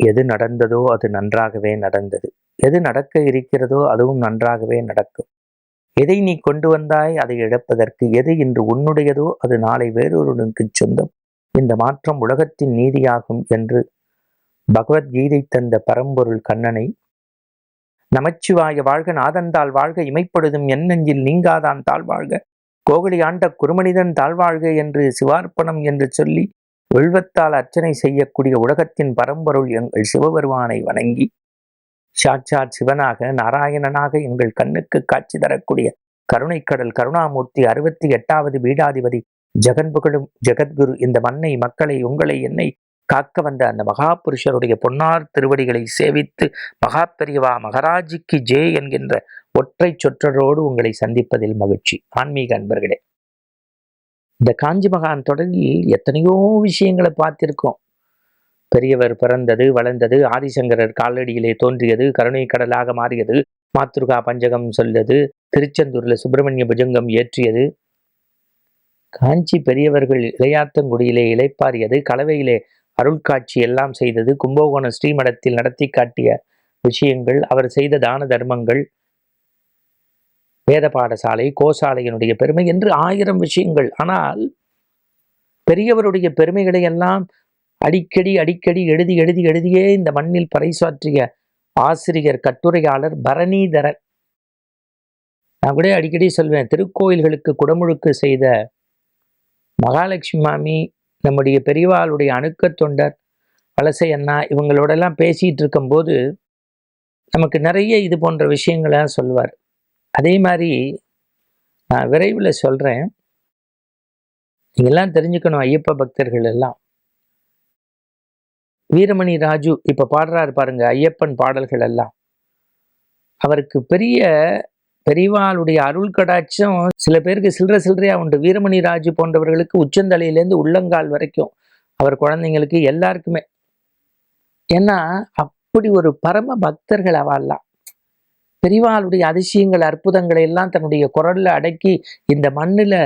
எது நடந்ததோ அது நன்றாகவே நடந்தது. எது நடக்க இருக்கிறதோ அதுவும் நன்றாகவே நடக்கும். எதை நீ கொண்டு வந்தாய் அதை இழப்பதற்கு? எது இன்று உன்னுடையதோ அது நாளை வேறொருவனுக்கு சொந்தம். இந்த மாற்றம் உலகத்தின் நீதியாகும் என்று பகவத்கீதை தந்த பரம்பொருள் கண்ணனை நமச்சிவாய வாழ்க நாதந்தாள் வாழ்க இமைப்படுதும் என்னெஞ்சில் நீங்காதான் நீங்காதான் தாழ்வாழ்க. கோகலி ஆண்ட குருமனிதன் தாழ்வாழ்க என்று சிவார்ப்பணம் என்று சொல்லி வெல்வத்தால் அர்ச்சனை செய்யக்கூடிய உலகத்தின் பரம்பொருள் எங்கள் சிவபெருமானை வணங்கி சாட்சாத் சிவனாக நாராயணனாக எங்கள் கண்ணுக்கு காட்சி தரக்கூடிய கருணைக்கடல் கருணாமூர்த்தி அறுபத்தி எட்டாவது பீடாதிபதி ஜெகன்புகழும் ஜெகத்குரு இந்த மண்ணை மக்களை உங்களை என்னை காக்க வந்த அந்த மகாபுருஷருடைய பொன்னார் திருவடிகளை சேவித்து மகாபெரியவா மகராஜிக்கு ஜே என்கின்ற ஒற்றை சொற்றரோடு உங்களை சந்திப்பதில் மகிழ்ச்சி. ஆன்மீக அன்பர்களே. இந்த காஞ்சி மகான் தொடரில் எத்தனையோ விஷயங்களை பார்த்திருக்கோம். பெரியவர் பிறந்தது வளர்ந்தது ஆதிசங்கரர் காலடியிலே தோன்றியது கருணை கடலாக மாறியது மாத்ருகா பஞ்சகம் சொல்லது திருச்செந்தூரில் சுப்பிரமணிய புஜங்கம் ஏற்றியது. காஞ்சி பெரியவர்கள் இளையாத்தங்குடியிலே இளைப்பாறியது கலவையிலே அருள்காட்சி எல்லாம் செய்தது கும்பகோணம் ஸ்ரீமடத்தில் நடத்தி காட்டிய விஷயங்கள் அவர் செய்த தான தர்மங்கள் வேத பாடசாலை கோசாலையினுடைய பெருமை என்று ஆயிரம் விஷயங்கள். ஆனால் பெரியவருடைய பெருமைகளை எல்லாம் அடிக்கடி அடிக்கடி எழுதி எழுதி எழுதியே இந்த மண்ணில் பறைசாற்றிய ஆசிரியர் கட்டுரையாளர் பரணிதரன். நான் கூட அடிக்கடி சொல்வேன் திருக்கோயில்களுக்கு குடமுழுக்கு செய்த மகாலட்சுமி மாமி நம்முடைய பெரியவாளுடைய அணுக்க தொண்டர் வலசை அண்ணா இவங்களோடெல்லாம் பேசிகிட்டு இருக்கும்போது நமக்கு நிறைய இது போன்ற விஷயங்களை சொல்லுவார் அதே மாதிரி நான் விரைவில் சொல்கிறேன் நீங்கள்லாம் தெரிஞ்சுக்கணும் ஐயப்ப பக்தர்கள் எல்லாம். வீரமணி ராஜு இப்போ பாடுறாரு பாருங்க ஐயப்பன் பாடல்கள் எல்லாம். அவருக்கு பெரிய பெரியவாளுடைய அருள் கடாட்சம் சில பேருக்கு சில்லற சில்லறையா உண்டு. வீரமணி ராஜு போன்றவர்களுக்கு உச்சந்தலையிலேருந்து உள்ளங்கால் வரைக்கும் அவர் குழந்தைங்களுக்கு எல்லாருக்குமே. ஏன்னா அப்படி ஒரு பரம பக்தர்கள் அவெல்லாம் பெரிவாளுடைய அதிசயங்கள் அற்புதங்களை எல்லாம் தன்னுடைய குரல்ல அடக்கி இந்த மண்ணில்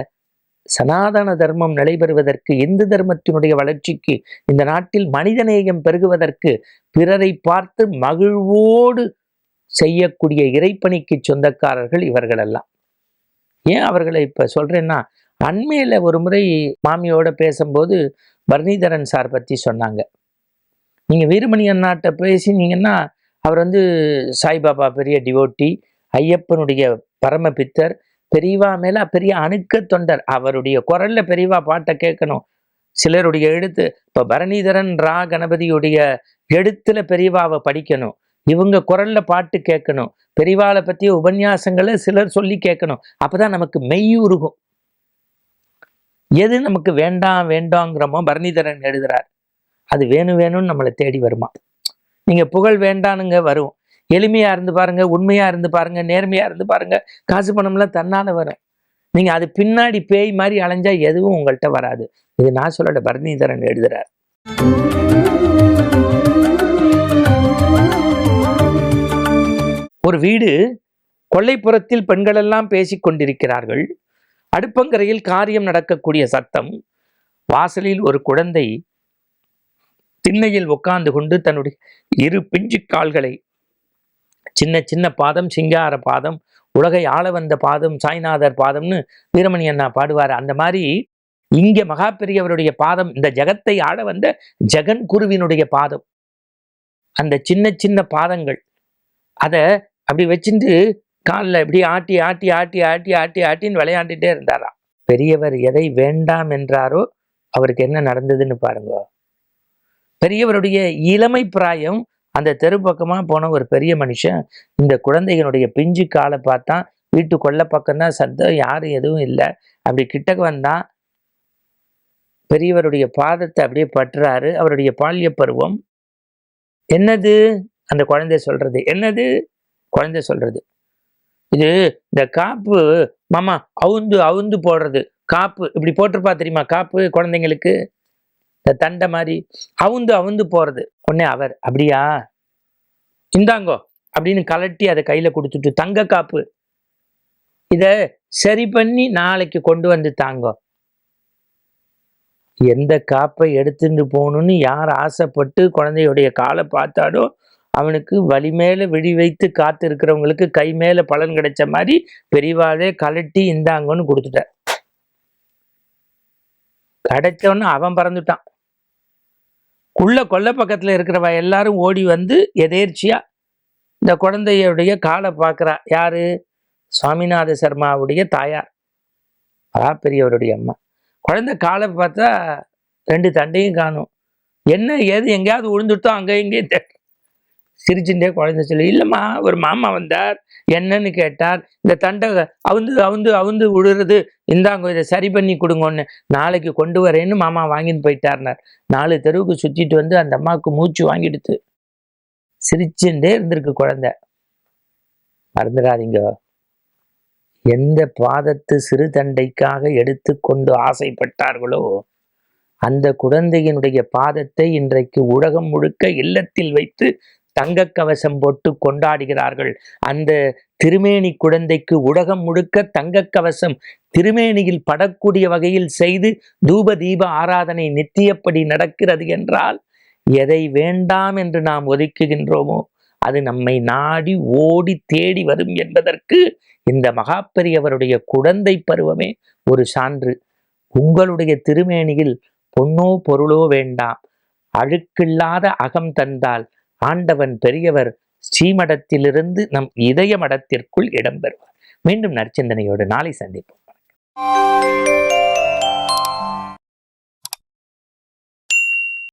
சனாதன தர்மம் நடைபெறுவதற்கு இந்து தர்மத்தினுடைய வளர்ச்சிக்கு இந்த நாட்டில் மனிதநேயம் பெருகுவதற்கு பிறரை பார்த்து மகிழ்வோடு செய்யக்கூடிய இறைப்பணிக்கு சொந்தக்காரர்கள் இவர்களெல்லாம். ஏன் அவர்களை இப்ப சொல்றேன்னா அண்மையில ஒரு முறை மாமியோட பேசும்போது பரணிதரன் சார் பத்தி சொன்னாங்க. நீங்க வீரமணி அண்ணாட்ட பேசினீங்கன்னா அவர் வந்து சாய்பாபா பெரிய டிவோட்டி ஐயப்பனுடைய பரமபித்தர் பெரியவா மேல பெரிய அணுக்க தொண்டர். அவருடைய குரல்ல பெரியவா பாட்டை கேட்கணும். சிலருடைய எழுத்து இப்போ பரணிதரன் ரா கணபதியுடைய எழுத்துல பெரியவாவை படிக்கணும். இவங்க குரல்ல பாட்டு கேட்கணும். பெரியவாளை பற்றிய உபன்யாசங்களை சிலர் சொல்லி கேட்கணும். அப்போதான் நமக்கு மெய் உருகும். எது நமக்கு வேண்டாம் வேண்டாங்கிறோமோ பரணிதரன் எழுதுறார். அது வேணும் வேணும்னு நம்மளை தேடி வருமா? நீங்கள் புகழ் வேண்டானுங்க வரும். எளிமையாக இருந்து பாருங்க உண்மையாக இருந்து பாருங்க நேர்மையாக இருந்து பாருங்க. காசு பணம்லாம் தன்னால் வரும். நீங்கள் அது பின்னாடி பேய் மாதிரி அலைஞ்சால் எதுவும் உங்கள்கிட்ட வராது. இது நான் சொல்லல பரணிதரன் எழுதுறார். ஒரு வீடு கொல்லைப்புறத்தில் பெண்களெல்லாம் பேசிக் கொண்டிருக்கிறார்கள். அடுப்பங்கரையில் காரியம் நடக்கக்கூடிய சத்தம். வாசலில் ஒரு குழந்தை திண்ணையில் உட்கார்ந்து கொண்டு தன்னுடைய இரு பிஞ்சு கால்களை சின்ன சின்ன பாதம் சிங்கார பாதம் உலகை ஆள வந்த பாதம் சாய்நாதர் பாதம்னு வீரமணி அண்ணா பாடுவார். அந்த மாதிரி இங்க மகா பெரியவருடைய பாதம் இந்த ஜெகத்தை ஆள வந்த ஜெகன் குருவினுடைய பாதம். அந்த சின்ன சின்ன பாதங்கள் அதை அப்படி வச்சுட்டு காலில் இப்படி ஆட்டி ஆட்டி ஆட்டி ஆட்டி ஆட்டி ஆட்டின்னு விளையாண்டுட்டே இருந்தாராம். பெரியவர் எதை வேண்டாம் என்றாரோ அவருக்கு என்ன நடந்ததுன்னு பாருங்க. பெரியவருடைய இளமை பிராயம் அந்த தெரு பக்கமாக போன ஒரு பெரிய மனுஷன் இந்த குழந்தைகளுடைய பிஞ்சு காலை பார்த்தா வீட்டு கொள்ள பக்கம்தான் சத்தம் யாரும் எதுவும் இல்லை. அப்படி கிட்டக்கு வந்தா பெரியவருடைய பாதத்தை அப்படியே பற்றுறாரு அவருடைய பால்ய பருவம் என்னது? அந்த குழந்தை சொல்றது. என்னது? குழந்தை சொல்றது. இது இந்த காப்பு மாமா அவுந்து அவுந்து போடுறது. காப்பு இப்படி போட்டிருப்பா தெரியுமா? காப்பு குழந்தைங்களுக்கு? இந்த தண்டை மாதிரி அவுந்து அவுந்து போகிறது உடனே அவர் அப்படியா? இந்தாங்கோ அப்படின்னு கலட்டி அதை கையில் கொடுத்துட்டு தங்க காப்பு. இதை சரி பண்ணி நாளைக்கு கொண்டு வந்து தாங்கோ. எந்த காப்பை எடுத்துட்டு போகணும்னு யார் ஆசைப்பட்டு குழந்தையுடைய காலை பார்த்தாடோ அவனுக்கு வழி மேலே விழி வைத்து காத்து இருக்கிறவங்களுக்கு கை மேலே பலன் கிடைச்ச மாதிரி பெரியவாளே கலட்டி இந்தாங்கன்னு கொடுத்துட்டார். கிடைச்சவொன்னு அவன் பறந்துட்டான். உள்ள கொல்ல பக்கத்தில் இருக்கிறவ எல்லாரும் ஓடி வந்து எதேர்ச்சியாக இந்த குழந்தையுடைய காலை பார்க்குறா. யார்? சுவாமிநாத சர்மாவுடைய தாயார். பரா பெரியவருடைய அம்மா. குழந்தை காலை பார்த்தா ரெண்டு தண்டையும் காணும். என்ன ஏது எங்கேயாவது விழுந்துட்டோ அங்கே இங்கேயும் தே சிரிச்சுட்டே குழந்தை சொல்லி இல்லைம்மா ஒரு மாமா வந்தார். என்னன்னு கேட்டார். இந்த தண்டை அவுந்து அவுந்து அவுந்து விழுறது இந்தாங்க இதை சரி பண்ணி கொடுங்கன்னு நாளைக்கு கொண்டு வரேன்னு மாமா வாங்கிட்டு போயிட்டார்னார். நாலு தெருவுக்கு சுற்றிட்டு வந்து அந்த அம்மாவுக்கு மூச்சு வாங்கிடுத்து. சிரிச்சுட்டே இருந்திருக்கு குழந்தை. மறந்துடாதீங்க. எந்த பாதத்து சிறு தண்டைக்காக எடுத்துக்கொண்டு ஆசைப்பட்டார்களோ அந்த குழந்தையினுடைய பாதத்தை இன்றைக்கு உலகம் முழுக்க இல்லத்தில் வைத்து தங்க கவசம் போட்டு கொண்டாடுகிறார்கள். அந்த திருமேனி குழந்தைக்கு உலகம் முழுக்க தங்கக் கவசம் திருமேனியில் படக்கூடிய வகையில் செய்து தூப தீப ஆராதனை நித்தியப்படி நடக்கிறது என்றால் எதை வேண்டாம் என்று நாம் ஒதுக்குகின்றோமோ அது நம்மை நாடி ஓடி தேடி வரும் என்பதற்கு இந்த மகாபெரியவருடைய குழந்தை பருவமே ஒரு சான்று. உங்களுடைய திருமேனியில் பொன்னோ பொருளோ வேண்டாம். அழுக்கில்லாத அகம் தந்தால் ஆண்டவன் பெரியவர் ஸ்ரீமடத்திலிருந்து நம் இதய மடத்திற்குள் இடம்பெறுவார். மீண்டும் நற்சிந்தனையோடு நாளை சந்திப்போம்.